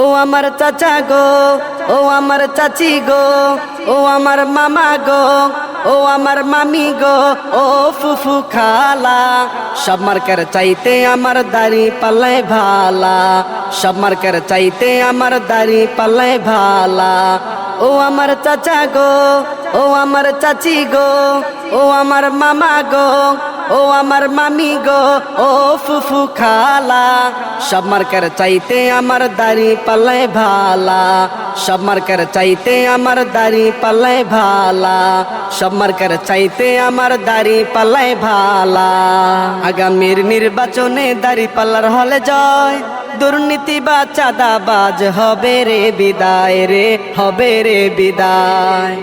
ও আমার চাচা গো, ও আমার চাচি গো, ও আমার মামা গো, ও আমার মামি গো, ও ফুফু খালা। সব মার্কের চাইতে আমার দাড়ি পাল্লাই ভালা। সব মার্কের চাইতে আমার দাড়ি পাল্লাই ভালা। ও আমার চাচা গো, ও আমার চাচি গো, ও আমার মামা গো ও আমার মামি গো, ও ফুফু খালা। সব মার্কের চাইতে আমার দাড়ি পাল্লাই ভালা। সব মার্কের চাইতে আমার দাড়ি পাল্লাই ভালা। সব মার্কের চাইতে আমার দাড়ি পাল্লাই ভালা। আগামীর নির্বাচনে দাড়ি পাল্লার হলে জয়। দুর্নীতি বা চাঁদাবাজ হবে রে বিদায় রে, হবে রে বিদায়।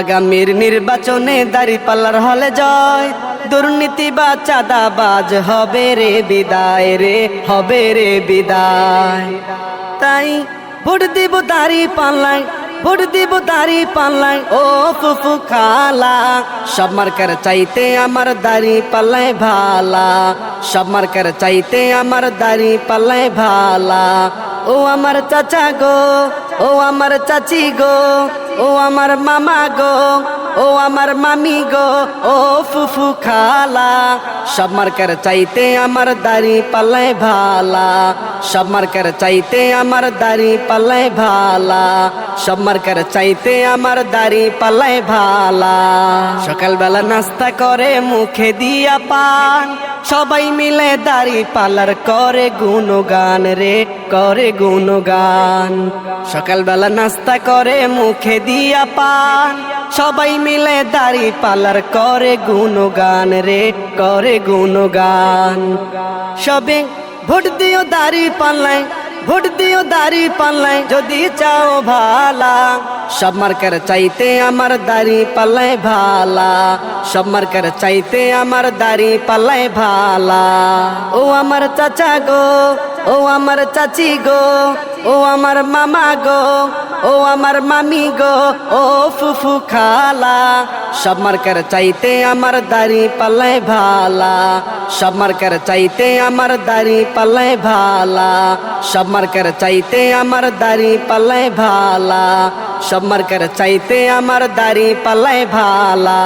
আগামীর নির্বাচনে দাড়ি পাল্লার হলে জয়। দুর্নীতি বা চাঁদাবাজ হবে রে বিদায় রে, হবে রে বিদায়। তাই ভোট দিব দাড়ি পাল্লাই ভোট দিব দাড়ি পাল্লাই ও ফুফু খালা। সব মার্কার চাইতে আমার দাড়ি পাল্লাই ভালা। সব মার্কার চাইতে আমার দাড়ি পাল্লাই ভালা। ও আমার চাচা গো, ও আমার চাচি গো, ও আমার মামা গো ও আমার মামি গো, ও ফুফু খালা। সব মার্কার চাইতে আমার দাড়ি পাল্লাই ভালা। সব মার্কার চাইতে আমার দাড়ি পাল্লাই ভালা। সব মার্কার চাইতে আমার দাড়ি পাল্লাই ভালা। সকালবেলা নাস্তা করে মুখে দিয়া পান। সবাই মিলে দাড়ি পালার করে গুণগান রে, করে গুণগান। সকালবেলা নাস্তা করে মুখে দিয়া পান। সবাই মিলে দাড়ি পাল্লার করে গুণগান রে, করে গুণগান। সবে ভোট দিও দাড়ি পাল্লাই ভোট দিও দাড়ি পাল্লাই যদি চাও ভালা। সব মার্কার চাইতে আমার দাড়ি পাল্লাই ভালা। সব মার্কার চাইতে আমার দাড়ি পাল্লাই ভালা। ও আমার চাচা গো ও আমার চাচি গো, ও আমার মামা গো, ও আমার মামি গো, ও ফুফু খালা। সব মার্কার চাইতে আমার দাড়ি পাল্লাই ভালা। সব মার্কার চাইতে আমার দাড়ি পাল্লাই ভালা। সব মার্কার চাইতে আমার দাড়ি পাল্লাই ভালা। সব মার্কার চাইতে আমার দাড়ি পাল্লাই ভালা।